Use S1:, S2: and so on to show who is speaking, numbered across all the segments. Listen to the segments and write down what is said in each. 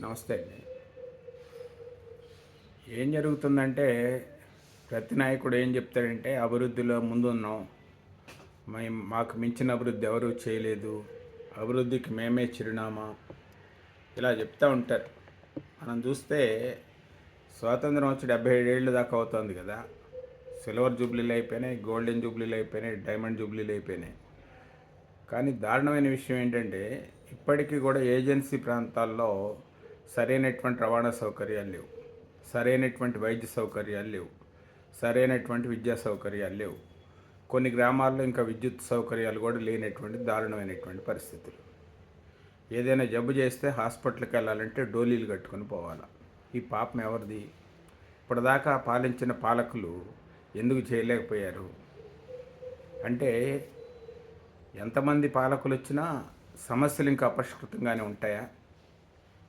S1: నమస్తే అండి. ఏం జరుగుతుందంటే ప్రతి నాయకుడు ఏం చెప్తాడంటే అభివృద్ధిలో ముందున్నాం. మేము మాకు మించిన అభివృద్ధి ఎవరూ చేయలేదు. అభివృద్ధికి మేమే చిరునామా. ఇలా చెప్తూ ఉంటారు. మనం చూస్తే స్వాతంత్రం వచ్చి డెబ్బై ఏడేళ్ళు దాకా అవుతుంది కదా. సిల్వర్ జూబ్లీలు అయిపోయినాయి గోల్డెన్ జూబ్లీలు అయిపోయినాయి డైమండ్ జూబ్లీలు అయిపోయినాయి. కానీ దారుణమైన విషయం ఏంటంటే ఇప్పటికీ కూడా ఏజెన్సీ ప్రాంతాల్లో సరైనటువంటి రవాణా సౌకర్యాలు లేవు. సరైనటువంటి వైద్య సౌకర్యాలు లేవు. సరైనటువంటి విద్యా సౌకర్యాలు లేవు. కొన్ని గ్రామాల్లో ఇంకా విద్యుత్ సౌకర్యాలు కూడా లేనటువంటి దారుణమైనటువంటి పరిస్థితులు. ఏదైనా జబ్బు చేస్తే హాస్పిటల్కి వెళ్ళాలంటే డోలీలు కట్టుకొని పోవాలి? ఈ పాపం ఎవరిది? ఇప్పటిదాకా పాలించిన పాలకులు ఎందుకు చేయలేకపోయారు? అంటే ఎంతమంది పాలకులు వచ్చినా సమస్యలు ఇంకా అపరిష్కృతంగానే ఉంటాయా?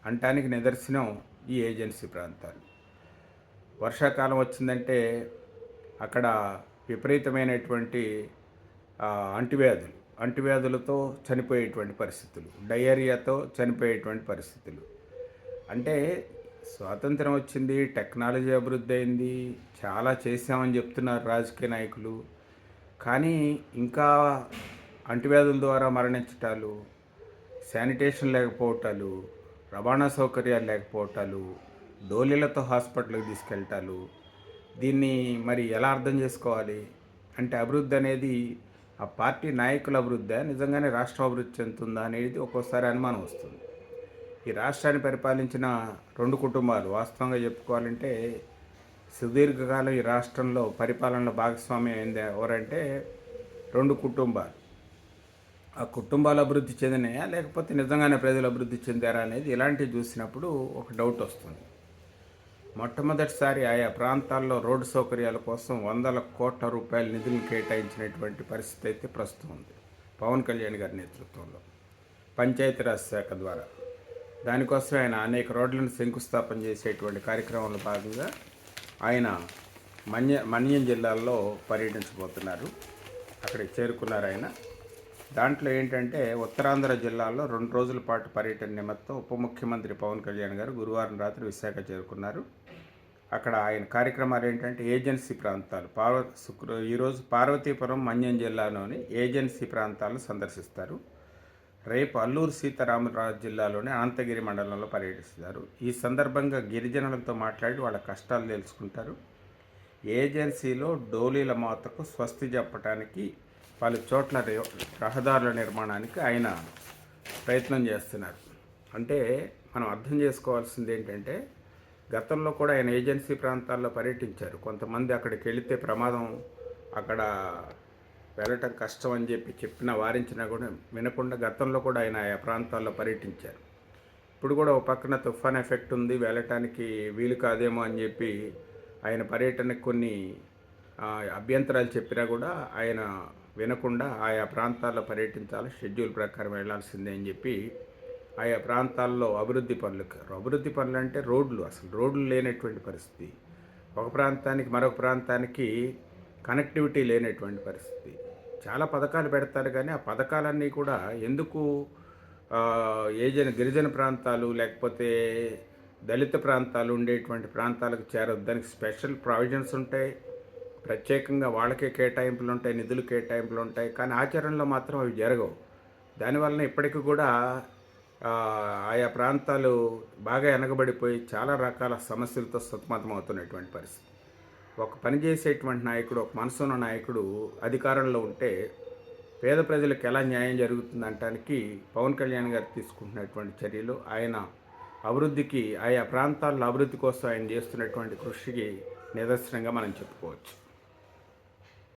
S1: అంటానికి నిదర్శనం ఈ ఏజెన్సీ ప్రాంతాలు. వర్షాకాలం వచ్చిందంటే అక్కడ విపరీతమైనటువంటి అంటువ్యాధులు అంటువ్యాధులతో చనిపోయేటువంటి పరిస్థితులు డయేరియాతో చనిపోయేటువంటి పరిస్థితులు. అంటే స్వాతంత్రం వచ్చింది టెక్నాలజీ అభివృద్ధి అయింది చాలా చేశామని చెప్తున్నారు రాజకీయ నాయకులు. కానీ ఇంకా అంటువ్యాధుల ద్వారా మరణించటాలు శానిటేషన్ లేకపోవటాలు రవాణా సౌకర్యాలు లేకపోవటాలు డోలీలతో హాస్పిటల్కి తీసుకెళ్ళటాలు దీన్ని మరి ఎలా అర్థం చేసుకోవాలి? అంటే అభివృద్ధి అనేది ఆ పార్టీ నాయకుల అభివృద్ధి నిజంగానే రాష్ట్రం అభివృద్ధి చెందుతుందా అనేది ఒక్కోసారి అనుమానం వస్తుంది. ఈ రాష్ట్రాన్ని పరిపాలించిన రెండు కుటుంబాలు వాస్తవంగా చెప్పుకోవాలంటే సుదీర్ఘకాలం ఈ రాష్ట్రంలో పరిపాలనలో భాగస్వామ్యం అయింది ఎవరంటే రెండు కుటుంబాలు. ఆ కుటుంబాలు అభివృద్ధి చెందినాయా? లేకపోతే నిజంగానే ప్రజలు అభివృద్ధి చెందారా అనేది ఇలాంటివి చూసినప్పుడు ఒక డౌట్ వస్తుంది. మొట్టమొదటిసారి ఆయా ప్రాంతాల్లో రోడ్డు సౌకర్యాల కోసం వందల కోట్ల రూపాయల నిధులను కేటాయించినటువంటి పరిస్థితి అయితే ప్రస్తుతం ఉంది. పవన్ కళ్యాణ్ గారి నేతృత్వంలో పంచాయతీరాజ్ శాఖ ద్వారా. దానికోసం ఆయన అనేక రోడ్లను శంకుస్థాపన చేసేటువంటి కార్యక్రమంలో భాగంగా ఆయన మన్య మన్యం జిల్లాల్లో పర్యటించబోతున్నారు. అక్కడికి చేరుకున్నారు ఆయన. దాంట్లో ఏంటంటే ఉత్తరాంధ్ర జిల్లాలో రెండు రోజుల పాటు పర్యటన నిమిత్తం ఉప ముఖ్యమంత్రి పవన్ కళ్యాణ్ గారు గురువారం రాత్రి విశాఖ చేరుకున్నారు. అక్కడ ఆయన కార్యక్రమాలు ఏంటంటే ఏజెన్సీ ప్రాంతాలు పార్వ శుక్ర ఈరోజు పార్వతీపురం మన్యం జిల్లాలోని ఏజెన్సీ ప్రాంతాలను సందర్శిస్తారు. రేపు అల్లూరు సీతారామరాజు జిల్లాలోని అనంతగిరి మండలంలో పర్యటిస్తారు. ఈ సందర్భంగా గిరిజనులతో మాట్లాడి వాళ్ళ కష్టాలు తెలుసుకుంటారు. ఏజెన్సీలో డోలీల మాతకు స్వస్తి చెప్పడానికి పలు చోట్ల రహదారుల నిర్మాణానికి ఆయన ప్రయత్నం చేస్తున్నారు. అంటే మనం అర్థం చేసుకోవాల్సింది ఏంటంటే గతంలో కూడా ఆయన ఏజెన్సీ ప్రాంతాల్లో పర్యటించారు. కొంతమంది అక్కడికి వెళితే ప్రమాదం అక్కడ వెళ్ళటం కష్టం అని చెప్పి చెప్పినా వారించినా కూడా వినకుండా గతంలో కూడా ఆయన ఆయా ప్రాంతాల్లో పర్యటించారు. ఇప్పుడు కూడా ఒక పక్కన తుఫాన్ ఎఫెక్ట్ ఉంది వెళ్ళటానికి వీలు కాదేమో అని చెప్పి ఆయన పర్యటనకు కొన్ని అభ్యంతరాలు చెప్పినా కూడా ఆయన వినకుండా ఆయా ప్రాంతాల్లో పర్యటించాలి షెడ్యూల్ ప్రకారం వెళ్ళాల్సిందే అని చెప్పి ఆయా ప్రాంతాల్లో అభివృద్ధి పనులు అభివృద్ధి పనులు అంటే రోడ్లు అసలు రోడ్లు లేనటువంటి పరిస్థితి. ఒక ప్రాంతానికి మరొక ప్రాంతానికి కనెక్టివిటీ లేనటువంటి పరిస్థితి. చాలా పథకాలు పెడతారు కానీ ఆ పథకాలన్నీ కూడా ఎందుకు ఏజన గిరిజన ప్రాంతాలు లేకపోతే దళిత ప్రాంతాలు ఉండేటువంటి ప్రాంతాలకు చేరదు దానికి స్పెషల్ ప్రావిజన్స్ ఉంటాయి. ప్రత్యేకంగా వాళ్ళకే కేటాయింపులు ఉంటాయి నిధులు కేటాయింపులు ఉంటాయి కానీ ఆచరణలో మాత్రం అవి జరగవు. దానివలన ఇప్పటికీ కూడా ఆయా ప్రాంతాలు బాగా వెనకబడిపోయి చాలా రకాల సమస్యలతో సతమతమవుతున్నటువంటి పరిస్థితి. ఒక పని చేసేటువంటి నాయకుడు ఒక మనసున్న నాయకుడు అధికారంలో ఉంటే పేద ప్రజలకు ఎలా న్యాయం జరుగుతుందంటానికి పవన్ కళ్యాణ్ గారు తీసుకుంటున్నటువంటి చర్యలు ఆయన అభివృద్ధికి ఆయా ప్రాంతాల అభివృద్ధి కోసం ఆయన చేస్తున్నటువంటి కృషికి నిదర్శనంగా మనం చెప్పుకోవచ్చు.